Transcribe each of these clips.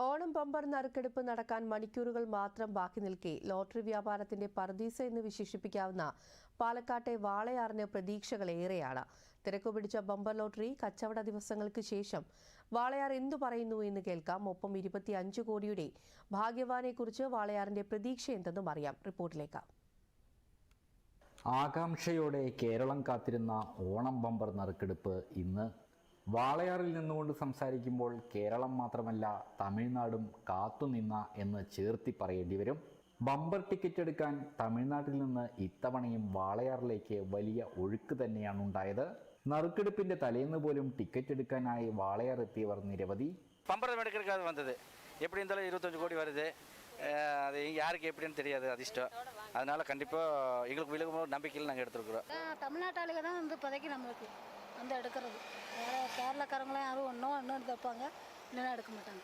Onam bumper നറുക്കെടുപ്പ് നടക്കാൻ മണിക്കൂറുകൾ മാത്രം ബാക്കി നിൽക്കെ ലോട്ടറി വ്യാപാരത്തിന്റെ പർദീസ എന്ന് വിശേഷിപ്പിക്കാവുന്ന പാലക്കാട്ടെ വാളയാറിന് പ്രതീക്ഷകളേറെയാണ് തിരക്കു പിടിച്ച ബമ്പർ ലോട്ടറി കച്ചവട ദിവസങ്ങൾക്ക് ശേഷം വാളയാർ എന്തു പറയുന്നു എന്ന് കേൾക്കാം. ഒപ്പം ഇരുപത്തി ഇരുപത്തിയഞ്ച് കോടിയുടെ ഭാഗ്യവാനെക്കുറിച്ച് വാളയാറിന്റെ പ്രതീക്ഷ എന്തെന്നും അറിയാം. റിപ്പോർട്ടിലേക്ക്. ആകാംക്ഷയോടെ കേരളം കാത്തിരുന്ന ഓണം ബമ്പർ നറുക്കെടുപ്പ് ഇന്ന് വാളയാറിൽ നിന്നുകൊണ്ട് സംസാരിക്കുമ്പോൾ കേരളം മാത്രമല്ല തമിഴ്നാടും കാത്തുനിന്ന എന്ന് ചേർത്തി പറയേണ്ടി വരും ബമ്പർ ടിക്കറ്റ് എടുക്കാൻ തമിഴ്നാട്ടിൽ നിന്ന് ഇത്തവണയും വാളയാറിലേക്ക് വലിയ ഒഴുക്ക് തന്നെയാണ് ഉണ്ടായത് നറുക്കെടുപ്പിന്റെ തലേന്ന് പോലും ടിക്കറ്റ് எடுக்கானாய் வாளையார் எத்தியவர் நிரவதி பம்பரம் எடுக்கிறதுக்காக வந்தது எப்படி இருந்தாலும் இருபத்தஞ்சு கோடி வருது அஹ் அது யாருக்கு எப்படின்னு தெரியாது அதிர்ஷ்டம் அதனால் கண்டிப்பாக எங்களுக்கு விழுகும் நம்பிக்கையில் நாங்கள் எடுத்துருக்குறோம் அதான் தமிழ்நாட்டு ஆளுங்க தான் வந்து இப்போதைக்கு நம்மளுக்கு வந்து எடுக்கிறது வேறு கேரளக்காரங்களாம் யாரும் ஒன்றும் இன்னும் வைப்பாங்க இல்லைன்னா எடுக்க மாட்டாங்க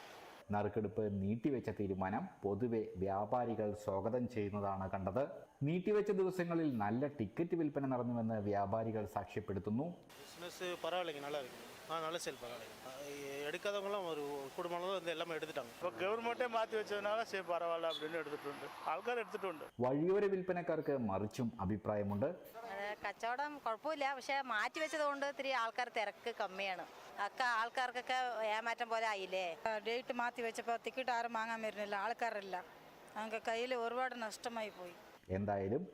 നറുക്കെടുപ്പ് നീട്ടിവെച്ച തീരുമാനം പൊതുവെ വ്യാപാരികൾ സ്വാഗതം ചെയ്യുന്നതാണ് കണ്ടത് നീട്ടിവെച്ച ദിവസങ്ങളിൽ നല്ല ടിക്കറ്റ് വിൽപ്പന നടന്നുവെന്ന് വ്യാപാരികൾ സാക്ഷ്യപ്പെടുത്തുന്നു பிஸ்னஸ் பரவாயில்லைங்க நல்லா இருக்குங்க ஆ நல்ல சேல் பரவாயில்லைங்க அஹ் எடுக்காதவங்களாம் ஒரு குடும்பம் வந்து எல்லாமே எடுத்துட்டாங்க இப்போ கவர்மெண்ட்டே மாற்றி வச்சதுனால சரி பரவாயில்ல அப்படின்னு எடுத்துகிட்டு ഉണ്ട് ആൾക്കാർ എടുത്തിട്ട് ഉണ്ട് വഴിയോര വിൽപ്പനക്കാർക്ക് മറിച്ചും അഭിപ്രായമുണ്ട് അത് കച്ചവടം കുഴപ്പമില്ല. പക്ഷേ മാറ്റി വെച്ചത് കൊണ്ട് ഇത്തിരി ആൾക്കാർ തിരക്ക് കമ്മിയാണ്. ഒക്കെ ആൾക്കാർക്കൊക്കെ ഏമാറ്റം പോലെ ആയില്ലേ? ഡേറ്റ് മാറ്റി വെച്ചപ്പോൾ ടിക്കറ്റ് ആരും വാങ്ങാൻ വരുന്നില്ല. ആൾക്കാരില്ല. ഞങ്ങൾക്ക് കയ്യിൽ ഒരുപാട് നഷ്ടമായി പോയി. എന്തായാലും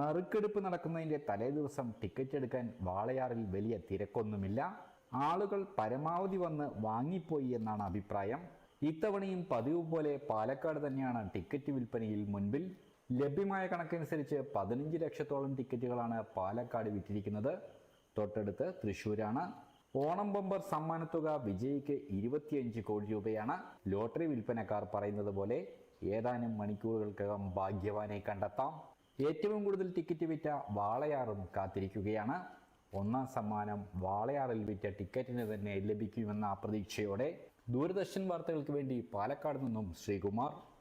നറുക്കെടുപ്പ് നടക്കുന്നതിന്റെ തലേ ദിവസം ടിക്കറ്റ് എടുക്കാൻ വാളയാറിൽ വലിയ തിരക്കൊന്നുമില്ല. ആളുകൾ പരമാവധി വന്ന് വാങ്ങിപ്പോയി എന്നാണ് അഭിപ്രായം. ഇത്തവണയും പതിവ് പോലെ പാലക്കാട് തന്നെയാണ് ടിക്കറ്റ് വിൽപ്പനയിൽ മുൻപിൽ. ലഭ്യമായ കണക്കനുസരിച്ച് പതിനഞ്ച് ലക്ഷത്തോളം ടിക്കറ്റുകളാണ് പാലക്കാട് വിറ്റിരിക്കുന്നത്. തൊട്ടടുത്ത് തൃശ്ശൂരാണ്. ഓണം ബമ്പർ സമ്മാനത്തുക വിജയിക്ക് ഇരുപത്തിയഞ്ച് കോടി രൂപയാണ്. ലോട്ടറി വിൽപ്പനക്കാർ പറയുന്നത് പോലെ ഏതാനും മണിക്കൂറുകൾക്കകം ഭാഗ്യവാനെ കണ്ടെത്താം. ഏറ്റവും കൂടുതൽ ടിക്കറ്റ് വിറ്റ വാളയാറും കാത്തിരിക്കുകയാണ്. ഒന്നാം സമ്മാനം വാളയാറിൽ വിറ്റ ടിക്കറ്റിന് തന്നെ ലഭിക്കുമെന്ന പ്രതീക്ഷയോടെ. ദൂരദർശൻ വാർത്തകൾക്ക് വേണ്ടി പാലക്കാട് നിന്നും ശ്രീകുമാർ.